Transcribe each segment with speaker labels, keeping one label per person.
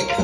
Speaker 1: you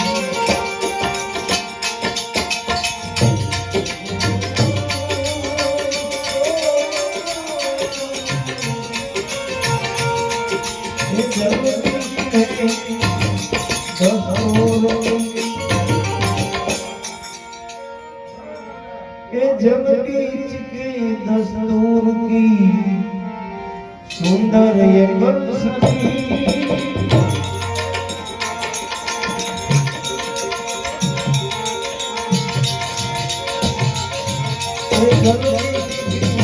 Speaker 1: Jagdish के सुंदर ये बंसरी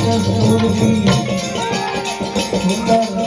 Speaker 1: दस्तूर की सुंदर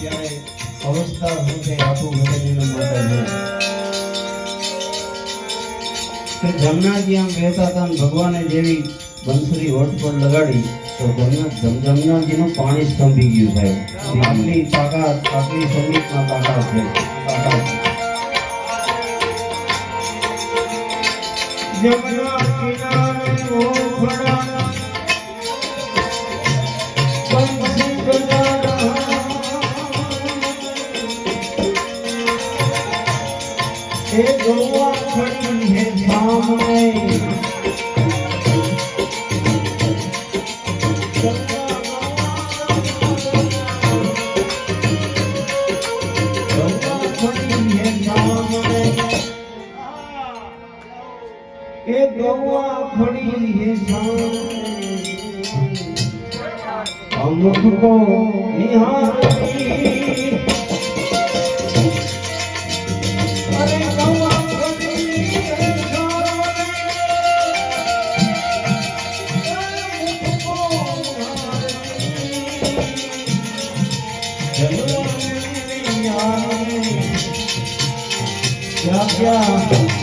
Speaker 1: ત્યારે અવસ્થા શું છે આખું વગાડીને માટે જમનાજી આમ કહેતા હતા ભગવાને જેવી બંસરી હોઠ પર લગાડી તો જમના જમ- જમનાજીનું પાણી સ્તંભી ગયું સાહેબ. આટલી તાકાત આટલી સંગીતમાં તાકાત છે. તાકાત. ઓખડા હે ગોવા ખડી હે ધામણે એ ગૌવા ફળી હે સામ. અમુક કો નિહારી Yeah, yeah.